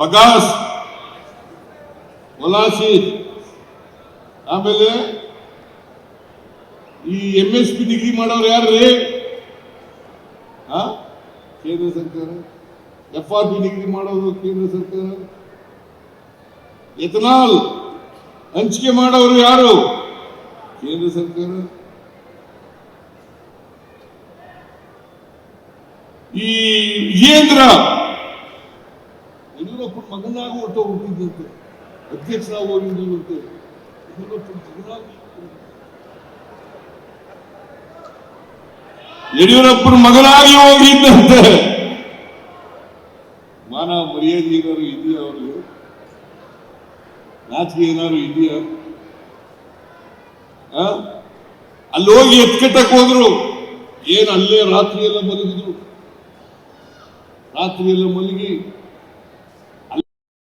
ಬಗಾಸ್ ವಲಾಸಿ ಆಮೇಲೆ ಈ M S P degree ಮಾಡೋರು ಯಾರ್ರಿ? ಕೇಂದ್ರ ಸರ್ಕಾರ. ಎಫ್ ಆರ್ ಪಿ ಡಿಗ್ರಿ ಮಾಡೋದು ಕೇಂದ್ರ ಸರ್ಕಾರ. ಎಥನಾಲ್. ಹಂಚಿಕೆ ಮಾಡೋರು ಯಾರು? ಕೇಂದ್ರ ಸರ್ಕಾರ. ಈ ವಿಜೇಂದ್ರ ಯಡಿಯೂರಪ್ಪ ಮಗನಾಗಿ ಹೊರಟು ಹುಟ್ಟಿದ್ದಂತೆ ಅಧ್ಯಕ್ಷರಾಗಿ ಹೋಗಿದ್ದಂತೆ ಯಡಿಯೂರಪ್ಪನ ಮಗನಾಗಿ ಯಡಿಯೂರಪ್ಪನ ಮಗನಾಗಿ ಹೋಗಿದ್ದಂತೆ ಮಾನ ಮರ್ಯಾದೆ ಏನಾದ್ರು ಇದೆಯಾ ಅವ್ರಿಗೆ? ನಾಚಿಕೆ ಏನಾದ್ರು ಇದೆಯಾ? ಅಲ್ಲಿ ಹೋಗಿ ಎತ್ಕಟ್ಟಕ್ಕೆ ಹೋದ್ರು. ಏನು ಅಲ್ಲೇ ರಾತ್ರಿ ಎಲ್ಲ ಮಲಗಿದ್ರು ರಾತ್ರಿ ಎಲ್ಲ ಮಲಗಿ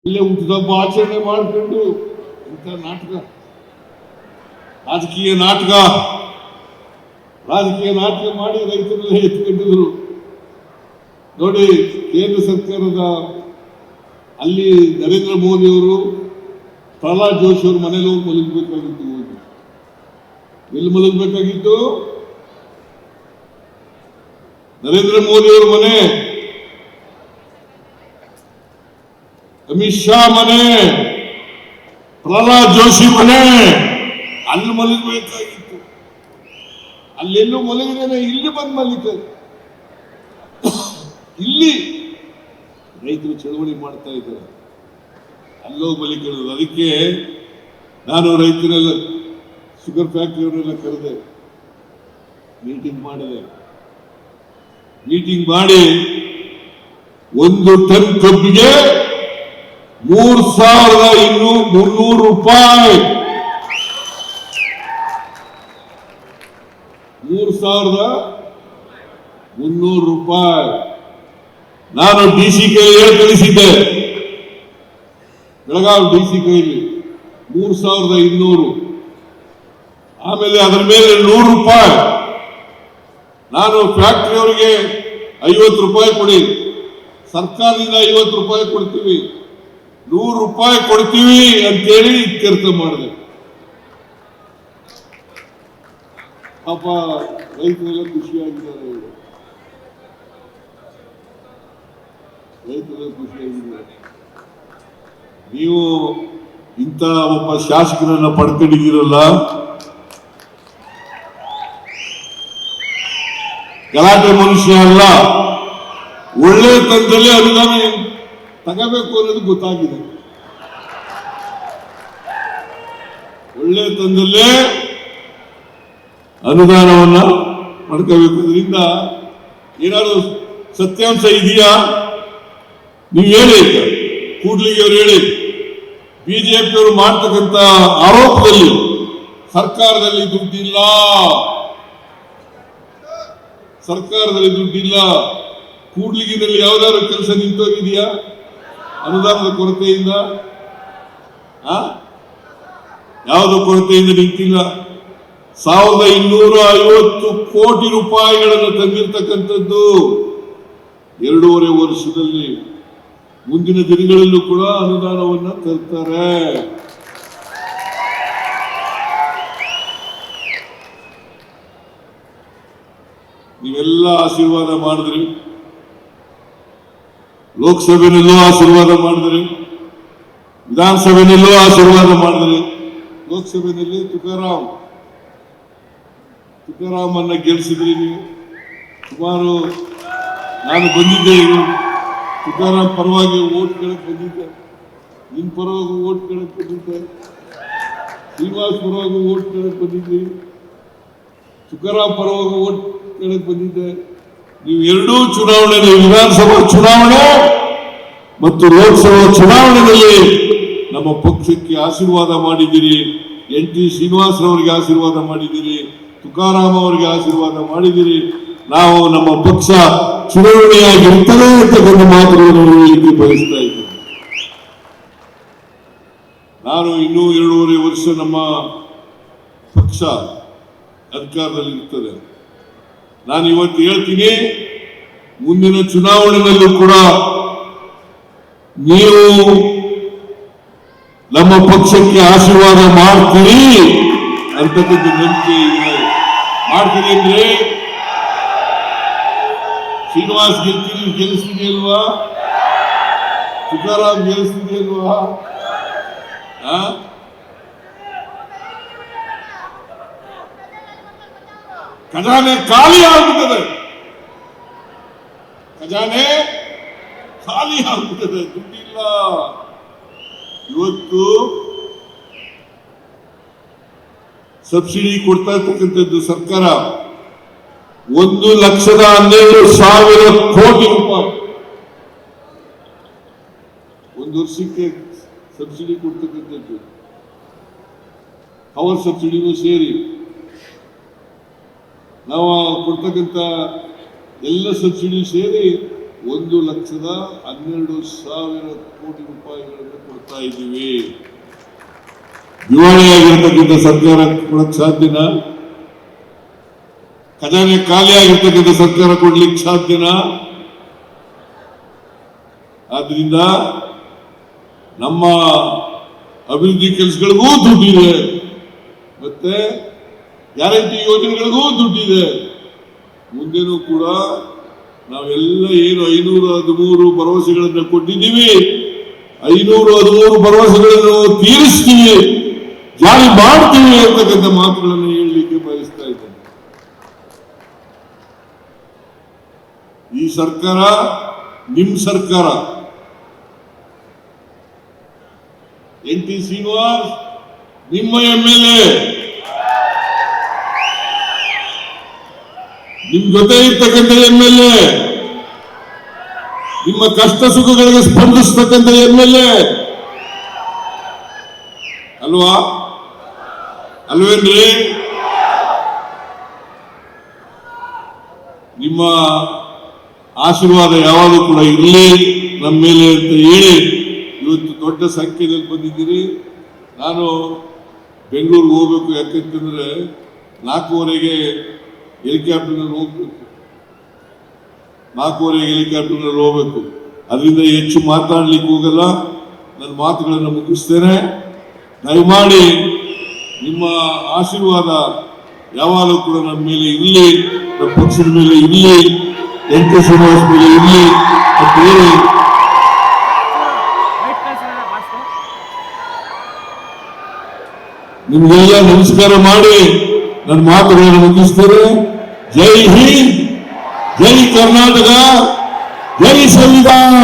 ಅಲ್ಲೇ ಹುಟ್ಟಿದಬ್ಬ ಆಚರಣೆ ಮಾಡಿಕೊಂಡು ಇಂಥ ನಾಟಕ, ರಾಜಕೀಯ ನಾಟಕ ರಾಜಕೀಯ ನಾಟಕ ಮಾಡಿ ರೈತರನ್ನ ಎತ್ಕೊಂಡಿದ್ರು ನೋಡಿ, ಕೇಂದ್ರ ಸರ್ಕಾರದ ಅಲ್ಲಿ ನರೇಂದ್ರ ಮೋದಿ ಅವರು ಪ್ರಹ್ಲಾದ್ ಜೋಶಿ ಅವ್ರ ಮನೇಲಿ ಹೋಗಿ ಮಲಗಬೇಕಾಗಿತ್ತು ಎಲ್ಲಿ ಮಲಗಬೇಕಾಗಿತ್ತು? ನರೇಂದ್ರ ಮೋದಿ ಅವ್ರ ಮನೆ. ಅಮಿತ್ ಶಾ ಮನೆ, ಪ್ರಹ್ಲಾದ್ ಜೋಶಿ ಮನೆ, ಅಲ್ಲಿ ಮಲಗಬೇಕಾಗಿತ್ತು. ಅಲ್ಲೆಲ್ಲೂ ಮಲಗಿದೇನೆ ಇಲ್ಲಿ ಬಂದು ಮಲಿಕ ಇಲ್ಲಿ ರೈತರು ಚಳವಳಿ ಮಾಡ್ತಾ ಇದ್ದಾರೆ. ಅಲ್ಲೋ ಮಲಿಕೊಳ್ಳೋದು ಅದಕ್ಕೆ ನಾನು ರೈತರೆಲ್ಲ ಶುಗರ್ ಫ್ಯಾಕ್ಟ್ರಿಯವರೆಲ್ಲ ಕರೆದೆ ಮೀಟಿಂಗ್ ಮಾಡಿದೆ. ಮೀಟಿಂಗ್ ಮಾಡಿ ಒಂದು ಟನ್ ಕಬ್ಬಿಗೆ ಮೂರ್ ಸಾವಿರದ ಇನ್ನೂ ಮುನ್ನೂರು ರೂಪಾಯಿ. ಮೂರು ಸಾವಿರದ ಮುನ್ನೂರು ರೂಪಾಯಿ. ನಾನು ಡಿ ಸಿ ಕೈ ಹೇಳಿ ಕಳಿಸಿದ್ದೆ. ಬೆಳಗಾವಿ ಡಿ ಸಿ ಕೈಲಿ ಮೂರು ಸಾವಿರದ ಇನ್ನೂರು. ಆಮೇಲೆ ಅದರ ಮೇಲೆ ನೂರು ರೂಪಾಯಿ. ನಾನು ಫ್ಯಾಕ್ಟ್ರಿಯವರಿಗೆ ಐವತ್ತು ರೂಪಾಯಿ ಕೊಡಿ. ಸರ್ಕಾರದಿಂದ ಐವತ್ತು ರೂಪಾಯಿ ಕೊಡ್ತೀವಿ. ನೂರು ರೂಪಾಯಿ ಕೊಡ್ತೀವಿ ಅಂತೇಳಿ ಇತ್ಯರ್ಥ ಮಾಡಿದೆ. ಪಾಪ ರೈತರೆಲ್ಲ ಖುಷಿಯಾಗಿದ್ದಾರೆ. ರೈತರೆಲ್ಲ ಖುಷಿಯಾಗಿದ್ದಾರೆ. ನೀವು ಇಂಥ ಒಬ್ಬ ಶಾಸಕರನ್ನ ಪಡ್ಕೊಂಡಿದ್ದೀರಲ್ಲ? ಗಲಾಟೆ ಮನುಷ್ಯ ಅಲ್ಲ. ಒಳ್ಳೆ ತಂದಲ್ಲಿ ಅನುದಾನ ತಗೋಬೇಕು ಅನ್ನೋದು ಗೊತ್ತಾಗಿದೆ. ಒಳ್ಳೆ ತಂದಲ್ಲೇ ಅನುದಾನವನ್ನ ಪಡ್ಕೋಬೇಕು ಇದರಿಂದ ಏನಾದ್ರು ಸತ್ಯಾಂಶ ಇದೆಯಾ? ನೀವು ಹೇಳಿ ಕೂಡ್ಲಿಗೆ ಅವರು ಹೇಳಿ ಬಿಜೆಪಿಯವರು ಮಾಡ್ತಕ್ಕಂಥ ಆರೋಪದಲ್ಲಿ ಸರ್ಕಾರದಲ್ಲಿ ದುಡ್ಡಿಲ್ಲ. ಸರ್ಕಾರದಲ್ಲಿ ದುಡ್ಡಿಲ್ಲ. ಕೂಡ್ಲಿಗಿನಲ್ಲಿ ಯಾವ್ದಾದ್ರು ಕೆಲಸ ನಿಂತೋಗಿದೆಯಾ? ಅನುದಾನದ ಕೊರತೆಯಿಂದ ಯಾವುದೋ ಕೊರತೆಯಿಂದ ನಿಂತಿಲ್ಲ. ಸಾವಿರದ ಇನ್ನೂರ ಐವತ್ತು ಕೋಟಿ ರೂಪಾಯಿಗಳನ್ನು ತಂದಿರತಕ್ಕಂಥದ್ದು ಎರಡೂವರೆ ವರ್ಷದಲ್ಲಿ. ಮುಂದಿನ ದಿನಗಳಲ್ಲೂ ಕೂಡ ಅನುದಾನವನ್ನು ತರ್ತಾರೆ. ನೀವೆಲ್ಲ ಆಶೀರ್ವಾದ ಮಾಡಿದ್ರಿ. ಲೋಕಸಭೆನಲ್ಲೂ ಆಶೀರ್ವಾದ ಮಾಡಿದ್ರಿ ವಿಧಾನಸಭೆಯಲ್ಲೂ ಆಶೀರ್ವಾದ ಮಾಡಿದ್ರಿ. ಲೋಕಸಭೆಯಲ್ಲಿ ತುಕಾರಾಮ್, ತುಕಾರಾಮನ್ನ ಗೆಲ್ಲಿಸಿದ್ರಿ ನೀವು. ಸುಮಾರು ನಾನು ಬಂದಿದ್ದೆ ಇವರು ತುಕಾರಾಮ್ ಪರವಾಗಿ ಓಟ್ ಕೇಳಕ್ ಬಂದಿದ್ದೆ. ನಿನ್ ಪರವಾಗಿ ಓಟ್ ಕೇಳಕ್ ಬಂದಿದ್ದೆ. ಶ್ರೀನಿವಾಸ್ ಪರವಾಗಿ ಓಟ್ ಕೇಳಕ್ ಬಂದಿದ್ದೆ. ತುಕಾರಾಮ್ ಪರವಾಗಿ ಓಟ್ ಕೇಳಕ್ ಬಂದಿದ್ದೆ. ನೀವು ಎರಡೂ ಚುನಾವಣೆಯಲ್ಲಿ ವಿಧಾನಸಭಾ ಚುನಾವಣೆ ಮತ್ತು ಲೋಕಸಭಾ ಚುನಾವಣೆಯಲ್ಲಿ ನಮ್ಮ ಪಕ್ಷಕ್ಕೆ ಆಶೀರ್ವಾದ ಮಾಡಿದ್ದೀರಿ. ಎನ್ ಟಿ ಶ್ರೀನಿವಾಸರವರಿಗೆ ಆಶೀರ್ವಾದ ಮಾಡಿದ್ದೀರಿ. ತುಕಾರಾಮ್ ಅವರಿಗೆ ಆಶೀರ್ವಾದ ಮಾಡಿದ್ದೀರಿ. ನಾವು ನಮ್ಮ ಪಕ್ಷ ಚುನಾವಣೆಯಾಗಿರ್ತದೆ ಅಂತಕ್ಕಂಥ ಮಾತುಗಳನ್ನು ಹೇಳಲಿಕ್ಕೆ ಬಯಸ್ತಾ ಇದ್ದೀನಿ. ನಾನು ಇನ್ನೂ ಎರಡೂವರೆ ವರ್ಷ ನಮ್ಮ ಪಕ್ಷ ಅಧಿಕಾರದಲ್ಲಿ ಇರ್ತದೆ ನಾನು ಇವತ್ತು ಹೇಳ್ತೀನಿ, ಮುಂದಿನ ಚುನಾವಣೆಯಲ್ಲೂ ಕೂಡ ನೀವು ನಮ್ಮ ಪಕ್ಷಕ್ಕೆ ಆಶೀರ್ವಾದ ಮಾಡ್ತೀರಿ ಅಂತಕ್ಕಂಥ ನಂಬಿಕೆ ಇದೆ. ಮಾಡ್ತೀರಿ ಅಂದ್ರೆ ಶ್ರೀನಿವಾಸ್ ಗೆಲ್ತೀರಿ ಗೆಲ್ಲಿಸ್ತಿದೆಯಲ್ವಾ ತುಕಾರಾಮ್ ಗೆಲ್ಲಿಸ್ತಿದೆಯಲ್ವಾ ಆ? ಖಜಾನೆ ಖಾಲಿ ಆಗ್ಬಿಟ್ಟದೆ. ಖಜಾನೆ ಖಾಲಿ ಆಗ್ಬಿಟ್ಟದೆ. ದುಡ್ಡಿಲ್ಲ. ಇವತ್ತು ಸಬ್ಸಿಡಿ ಕೊಡ್ತಾ ಇರ್ತಕ್ಕಂಥದ್ದು ಸರ್ಕಾರ ಒಂದು ಲಕ್ಷದ ಹನ್ನೆರಡು ಸಾವಿರ ಕೋಟಿ ರೂಪಾಯಿ. ಒಂದು ವರ್ಷಕ್ಕೆ ಸಬ್ಸಿಡಿ ಕೊಡ್ತಕ್ಕಂಥದ್ದು. ಅವರ್ ಸಬ್ಸಿಡಿನೂ ಸೇರಿ. ನಾವು ಕೊಡ್ತಕ್ಕಂಥ ಎಲ್ಲ ಸಬ್ಸಿಡಿ ಸೇರಿ ಒಂದು ಲಕ್ಷದ ಹನ್ನೆರಡು ಸಾವಿರ ಕೋಟಿ ರೂಪಾಯಿಗಳನ್ನು ಕೊಡ್ತಾ ಇದ್ದೀವಿ. ದಿವಾಳಿಯಾಗಿರ್ತಕ್ಕಂಥ ಸರ್ಕಾರ ಕೊಡಕ್ ಸಾಧ್ಯನ? ಖಜಾನೆ ಖಾಲಿ ಆಗಿರ್ತಕ್ಕಂಥ ಸರ್ಕಾರ ಕೊಡ್ಲಿಕ್ಕೆ ಸಾಧ್ಯನ? ಆದ್ರಿಂದ ನಮ್ಮ ಅಭಿವೃದ್ಧಿ ಕೆಲಸಗಳಿಗೂ ದುಡ್ಡಿದೆ. ಮತ್ತೆ ಗ್ಯಾರಂಟಿ ಯೋಜನೆಗಳಿಗೂ ದುಡ್ಡಿದೆ. ಮುಂದೆನೂ ಕೂಡ ನಾವೆಲ್ಲ ಏನು ಐನೂರ ಹದಿಮೂರು ಭರವಸೆಗಳನ್ನು ಕೊಟ್ಟಿದ್ದೀವಿ. ಐನೂರು ಹದಿಮೂರು ಭರವಸೆಗಳನ್ನು ತೀರಿಸ್ತೀವಿ. ಜಾರಿ ಮಾಡ್ತೀವಿ ಅಂತಕ್ಕಂಥ ಮಾತುಗಳನ್ನು ಹೇಳಲಿಕ್ಕೆ ಬಯಸ್ತಾ ಇದ್ದೇನೆ. ಈ ಸರ್ಕಾರ ನಿಮ್ ಸರ್ಕಾರ. ಎನ್ ಟಿ ಶ್ರೀನಿವಾಸ್, ನಿಮ್ಮ ಎಂ ಎಲ್ ಎ. ನಿಮ್ ಜೊತೆ ಇರ್ತಕ್ಕಂಥ ಎಂ ಎಲ್ ಎ, ನಿಮ್ಮ ಕಷ್ಟ ಸುಖಗಳಿಗೆ ಸ್ಪಂದಿಸ್ತಕ್ಕಂಥ ಎಂ ಎಲ್ ಎ. ಅಲ್ವಾ? ಅಲ್ವೇನ್ರಿ? ನಿಮ್ಮ ಆಶೀರ್ವಾದ ಯಾವಾಗಲೂ ಕೂಡ ಇರಲಿ. ನಮ್ಮ ಮೇಲೆ ಅಂತ ಹೇಳಿ ಇವತ್ತು ದೊಡ್ಡ ಸಂಖ್ಯೆಯಲ್ಲಿ ಬಂದಿದ್ದೀರಿ. ನಾನು ಬೆಂಗಳೂರಿಗೆ ಹೋಗ್ಬೇಕು ಯಾಕಂತಂದ್ರೆ ನಾಲ್ಕೂವರೆಗೆ ಹೆಲಿಕಾಪ್ಟರ್ನಲ್ಲಿ ಹೋಗ್ಬೇಕು. ನಾಲ್ಕೂವರೆಗೆ ಹೆಲಿಕಾಪ್ಟರ್ನಲ್ಲಿ ಹೋಗ್ಬೇಕು. ಅದರಿಂದ ಹೆಚ್ಚು ಮಾತಾಡ್ಲಿಕ್ಕೆ ಹೋಗಲ್ಲ. ನನ್ನ ಮಾತುಗಳನ್ನು ಮುಗಿಸ್ತೇನೆ. ದಯಮಾಡಿ ನಿಮ್ಮ ಆಶೀರ್ವಾದ ಯಾವಾಗಲೂ ಕೂಡ ನಮ್ಮ ಮೇಲೆ ಇರಲಿ, ನಮ್ಮ ಪಕ್ಷದ ಮೇಲೆ ಇರಲಿ ಕೆ ಶ್ರೀನಿವಾಸ್ ಮೇಲೆ ಇರಲಿ ಅಂತ ಹೇಳಿ. ನಮಸ್ಕಾರ ಮಾಡಿ ನನ್ನ ಮಾತುಗಳನ್ನು ಮುಗಿಸ್ತೇನೆ. जय हिंद जय कर्नाटका जय संविधान